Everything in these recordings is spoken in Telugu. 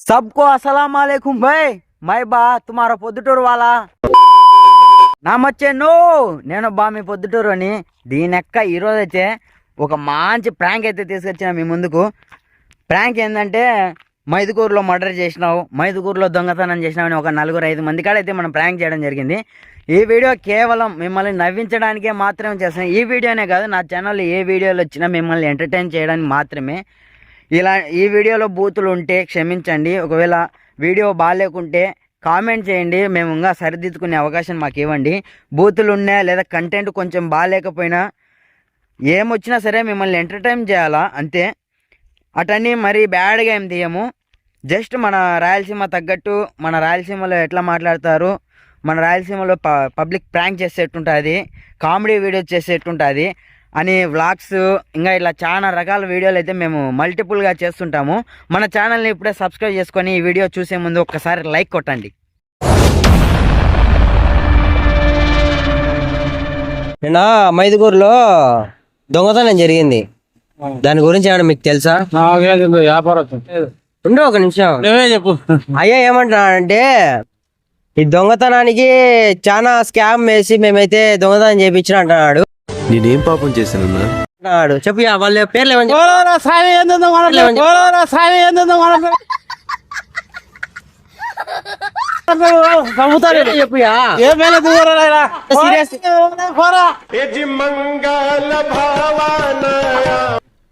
सबको अस्सलाम वालेकुम भाई మై బా తుమారో పొద్దుటూరు వాళ్ళ నామొచ్చేను నేను బా మీ పొద్దుటూరు అని దీనెక్క ఈరోజు అయితే ఒక మంచి ప్రాంక్ అయితే తీసుకొచ్చిన మీ ముందుకు ప్రాంక్ ఏంటంటే మైదుకూరులో మర్డర్ చేసినావు మైదుకూరులో దొంగతనం చేసినావు అని ఒక నలుగురు ఐదు మంది కాడ అయితే మనం ప్రాంక్ చేయడం జరిగింది ఈ వీడియో కేవలం మిమ్మల్ని నవ్వించడానికే మాత్రమే చేస్తాను ఈ వీడియోనే కాదు నా ఛానల్లో ఏ వీడియోలు వచ్చినా మిమ్మల్ని ఎంటర్టైన్ చేయడానికి మాత్రమే ఇలా ఈ వీడియోలో బూతులు ఉంటే క్షమించండి. ఒకవేళ వీడియో బాగాలేకుంటే కామెంట్ చేయండి. మేము ఇంకా సరిదిద్దుకునే అవకాశం మాకు ఇవ్వండి. బూతులు ఉన్నా లేదా కంటెంట్ కొంచెం బాగాలేకపోయినా ఏమొచ్చినా సరే మిమ్మల్ని ఎంటర్టైన్ చేయాలా? అంతే. అటన్నీ మరీ బ్యాడ్గా ఏం తీయము. జస్ట్ మన రాయలసీమ తగ్గట్టు మన రాయలసీమలో ఎట్లా మాట్లాడతారు? మన రాయలసీమలో ప పబ్లిక్ ప్రాంక్ చేసేటుంటుంది కామెడీ వీడియోస్ చేసేటుంటుంది అని వ్లాగ్స్ ఇంకా ఇట్లా చాలా రకాల వీడియోలు అయితే మేము మల్టిపుల్గా చేస్తుంటాము. మన ఛానల్ని ఇప్పుడే సబ్స్క్రైబ్ చేసుకొని ఈ వీడియో చూసే ముందు ఒక్కసారి లైక్ కొట్టండి. నిన్న మైదుగూరులో దొంగతనం జరిగింది. దాని గురించి ఏమన్నా మీకు తెలుసా? వ్యాపారం ఉండు ఒక నిమిషం. నువ్వే చెప్పు. అయ్యా ఏమంటున్నాడంటే ఈ దొంగతనానికి చాలా స్కామ్ వేసి మేమైతే దొంగతనం చేయించిన అంటున్నాడు. నేనేం పాపం చేశానన్నా? చెప్పు వాళ్ళ పేర్లు ఏమని చెప్పు. ఓరోరా సాయి ఏందో మనకు ఓరోరా సాయి ఏందో మనకు నమ్ముతారు చెప్పు ఇక. ఏమైనా దూరం Serious. పోరా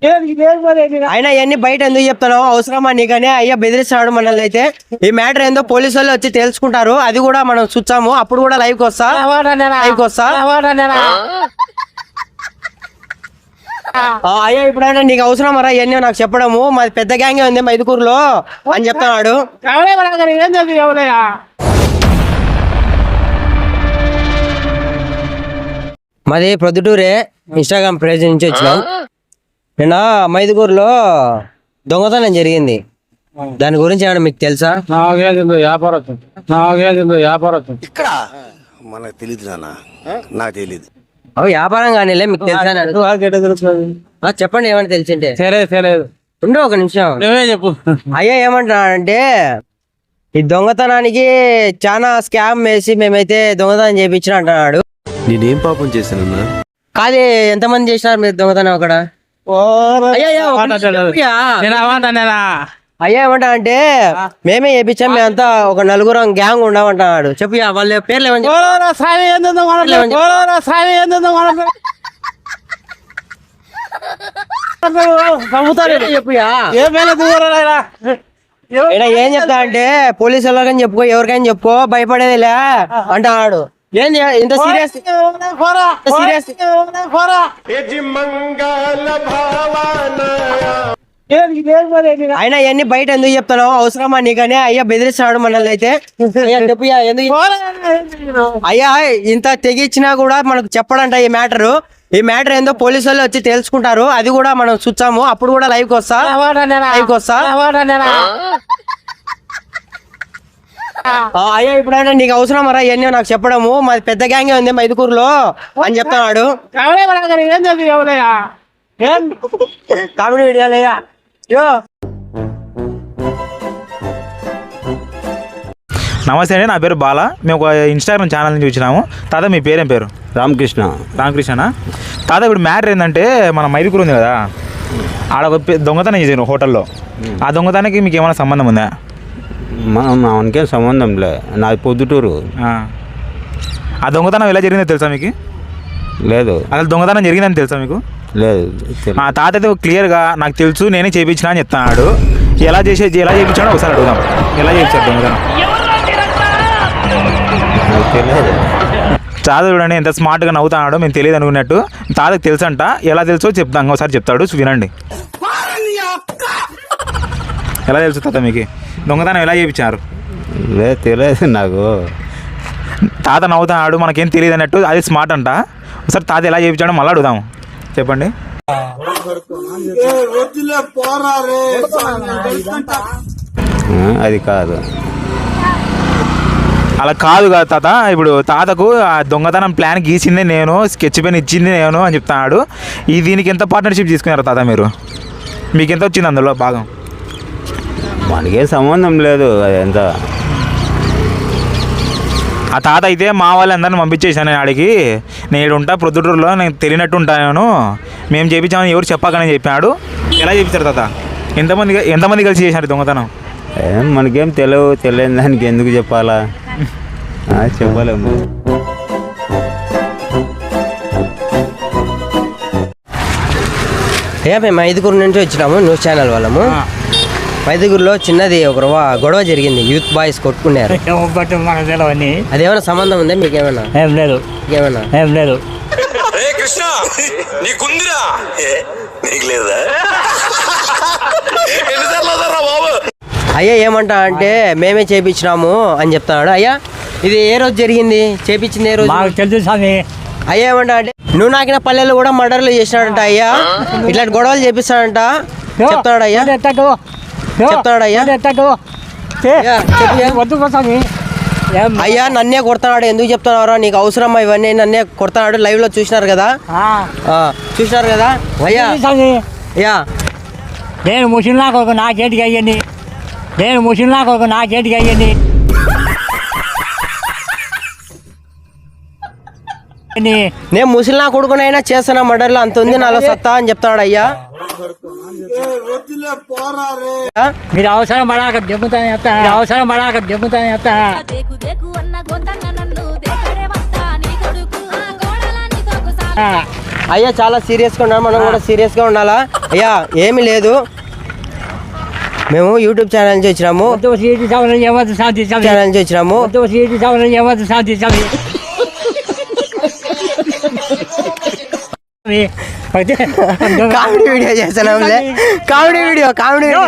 ఏది ఇదేం మరి ఇది? అయినా ఇవన్నీ బయట ఎందుకు చెప్తాను అవసరమా నీకని? అయ్యా బెదిరిస్తాడు మనల్ని అయితే. ఈ మ్యాటర్ ఏందో పోలీసు వాళ్ళు వచ్చి తెలుసుకుంటారు అది కూడా మనం చూచాము అప్పుడు కూడా లైవ్కి వస్తా ఎవడనేనా? లైవ్కి వస్తా. అయ్యా ఇప్పుడైనా నీకు అవసరం రా ఇవన్నీ నాకు చెప్పడము. మాది పెద్ద గ్యాంగ్ ఉంది మైదుకూరులో అని చెప్తున్నాడు. మాది ప్రొద్దుటూరే ఇన్స్టాగ్రామ్ పేజ్ నుంచి వచ్చినాం. నిన్న మైదుకూరులో దొంగతనం జరిగింది. దాని గురించి ఏమన్నా మీకు తెలుసా? నాకేది వ్యాపారం నాకేది వ్యాపారం మనకు తెలియదు నాన్న. నాకు తెలియదు అవి వ్యాపారం కానీ మీకు తెలుసా చెప్పండి ఏమన్నా తెలిసింటే. తెలియదు తెలియదు ఉండు ఒక నిమిషం. నువ్వే చెప్పు. అయ్యా ఏమంటున్నాడంటే ఈ దొంగతనానికి చాలా స్కామ్ వేసి మేమైతే దొంగతనం చేయించిన అంటున్నాడు. నేనేం పాపం చేశానన్నా? కాదు ఎంతమంది చేసినారు మీరు దొంగతనం అక్కడ? అయ్యా, అయ్యా, ఒక నిమిషం చెప్పయ్యా. నేను అవ్వంటానేనా అయ్యా ఏమంటా అంటే మేమే చేపించాం మేమంతా ఒక నలుగురం గ్యాంగ్ ఉండమంటున్నాడు. చెప్పు వాళ్ళ పేర్లు ఏమని ఏం చెప్తా అంటే పోలీసు వాళ్ళకని చెప్పుకో ఎవరికైనా చెప్పుకో భయపడేదిలే అంటున్నాడు. ఏంది ఇంత సీరియస్? సీరియస్? అయినా ఇవన్నీ బయట ఎందుకు చెప్తాను అవసరమా నీకని? అయ్యా బెదిరిస్తాడు మనల్ని అయితే. అయ్యా ఇంత తెగిచ్చినా కూడా మనకు చెప్పడంట ఈ మ్యాటర్. ఈ మ్యాటర్ ఏందో పోలీసు వాళ్ళు వచ్చి తెలుసుకుంటారు. అది కూడా మనం చూచాము అప్పుడు కూడా లైవ్ వస్తా? లైవ్ వస్తా. అయ్యా ఇప్పుడైనా నీకు అవసరం రా? ఇవన్నీ నాకు చెప్పడము. మాది పెద్ద గ్యాంగ్ ఉంది మైదుకూరులో అని చెప్తున్నాడు. కామెడీ వీడియోలయ్యా యో నమస్తే అండి నా పేరు బాల. మేము ఒక ఇన్స్టాగ్రామ్ ఛానల్ నుంచి వచ్చినాము తాత మీ పేరేం పేరు? రామకృష్ణ. రామకృష్ణ తాత ఇప్పుడు మ్యాటర్ ఏంటంటే మన మైదుకూరు ఉంది కదా. ఆడ ఒక పె- దొంగతనం చేసారు హోటల్లో. ఆ దొంగతనానికి మీకు ఏమైనా సంబంధం ఉందా? మనం మనకేం సంబంధం లే. నాది పొద్దుటూరు. ఆ. ఆ దొంగతనం ఎలా జరిగిందో తెలుసా మీకు? లేదు. అసలు దొంగతనం జరిగిందని తెలుసా మీకు? లేదు తెలి- ఆ తాత అయితే క్లియర్గా నాకు తెలుసు నేనే చేయించిన అని చెప్తున్నాడు. ఎలా చేసే ఎలా చేయించాడో ఒకసారి అడుగుదాం. ఎలా చేయించాడు దొంగతనం? తాత చూడండి ఎంత స్మార్ట్గా నవ్వుతున్నాడో మేము తెలియదు అనుకున్నట్టు. తాతకు తెలుసంట ఎలా తెలుసో చెప్తాం ఒకసారి చెప్తాడు వినండి. ఎలా తెలుసు తాత మీకు? దొంగతనం ఎలా చేయించారు? లేదు తెలియదు నాకు. తాత నవ్వుతున్నాడు మనకేం తెలియదు అన్నట్టు అది స్మార్ట్ అంట. ఒకసారి తాత ఎలా చేయించాడో మళ్ళీ అడుగుదాం. చెప్పండి. అది కాదు. అలా కాదు కదా తాత. ఇప్పుడు తాతకు ఆ దొంగతనం ప్లాన్ గీసిందే నేను స్కెచ్ పెన్ ఇచ్చింది నేను అని చెప్తున్నాడు. ఈ దీనికి ఎంత పార్ట్నర్షిప్ తీసుకున్నారు తాత మీరు? మీకు ఎంత వచ్చింది అందులో భాగం? మనకేం సంబంధం లేదు అది ఎంత ఆ తాత అయితే మా వాళ్ళందరిని పంపించేసాను నేను ఆడికి. నేను ఉంటా ప్రొద్దుటూరులో నేను తెలియనట్టు ఉంటాను మేము చేయించామని ఎవరు చెప్పకని చెప్పాడు ఎలా చేయించారు తాత? ఎంతమంది ఎంతమంది కలిసి చేశారు దొంగతనం? ఏం మనకేం తెలియదు తెలియని దానికి ఎందుకు చెప్పాలా? ఆ, చెప్పలేము ఏ మేము ఐదుగురు నుంచి వచ్చినాము న్యూస్ ఛానల్ వాళ్ళము. ఐదుగురులో చిన్నది ఒక రవ- గొడవ జరిగింది. యూత్ బాయ్స్ కొట్టుకున్నారు. అదేమైనా సంబంధం ఉందా ఏం లేదు. ఏమైనా ఏం లేదు. కృష్ణ నీకుందిరా? ఏ, నీకు లేదా? బాబు? అయ్యా ఏమంటా అంటే మేమే చేపించినాము అని చెప్తున్నాడు. అయ్యా ఇది ఏ రోజు జరిగింది? చేపించింది ఏ రోజు? మాకు తెలుసు స్వామి. అయ్యా ఏమంటా అంటే నువ్వు నాకిన పల్లెలు కూడా మర్డర్లు చేసినాడంట అయ్యా. ఇట్లాంటి గొడవలు చేపిస్తాడంట. చెప్తాడు అయ్యా. అయ్యా. వద్దు నన్నే కొడతాడు. ఎందుకు చెప్తున్నారా నీకు అవసరమా ఇవన్నీ. నన్నే కొడతాడు. లైవ్లో చూసినారు కదా? చూసినారు కదా? అయ్యా. నేను ముసిలినా కొడుకు నా చేతికి అయ్యండి నేను ముసిలినా కొడుకు నా చేతికి అయ్యండి నేను ముసలి నా కొడుకునైనా చేస్తున్నా మర్డర్లు అంత ఉంది నాలో సత్తా అని చెప్తాడు అయ్యా? మీరు అవసరం పడాక దెబ్బతానే ఎత్తా అవసరం పడాక దెబ్బతానే ఆ, అయ్యా చాలా సీరియస్గా ఉన్నాం మనం కూడా సీరియస్గా ఉండాలా అయ్యా ఏమీ లేదు మేము యూట్యూబ్ ఛానల్ నుంచి వచ్చినాము ఛానల్ నుంచి వచ్చినాము వద్దు సీటి సవరణ ఏమద్దు శాంతి స్వామి స్వామి, అయితే comedy video చేస్తున్నాంలే comedy video comedy video.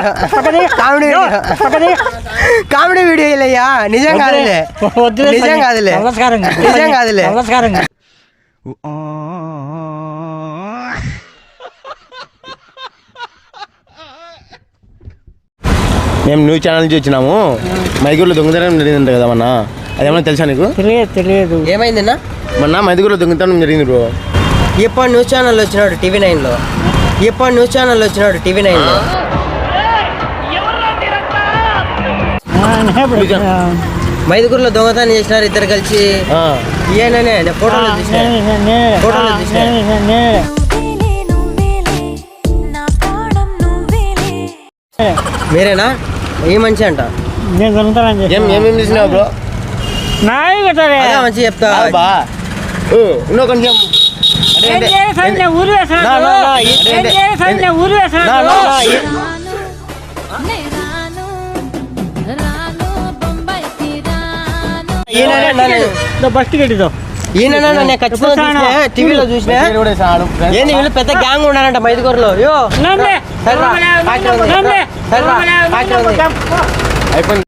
Comedy video. Comedy video అయ్యా నిజం కాదులే. నిజం. కాదులే. నమస్కారం. నిజం కాదులే. నమస్కారం. మేము న్యూస్ ఛానల్ నుంచి వచ్చినాము. మైదూరులో దొంగతనం జరిగిందంట కదా మొన్న. అదేమన్నా తెలుసా నీకు? తెలియదు తెలియదు. ఏమైందన్నా? మొన్న మైదూరులో దొంగతనం జరిగింది బ్రో. ఎప్పుడు న్యూస్ ఛానల్ వచ్చినాడు టీవీ నైన్లో ఎప్పుడు న్యూస్ ఛానల్ వచ్చినాడు టీవీ నైన్లో మైదుగురులో దొంగతనం చేసినారు ఇద్దరు కలిసి. ఆ, ఏననే నేను ఫోటోలో చూసిన ఫోటోలో చూసిన నువ్వేలే నువ్వేలే నా ప్రాణం నువ్వేలే మీరేనా? ఏ మంచి అంట. నేను దొంగతనం ఏం ఏమేమి చేసినావు బ్రో? మంచి చెప్తా. ఇంకో కొంచెం అంటే- చేసాను బస్ టికెట్ ఇదో ఖచ్చితంగా టీవీలో చూసిన. ఏంది వీళ్ళు పెద్ద గ్యాంగ్ ఉన్నారంట మైదుగురులో యో. నమ్మే సరేరా, పార్టీ ఉంది. నమ్మే సరేరా, పార్టీ ఉంది. అయిపోయింది.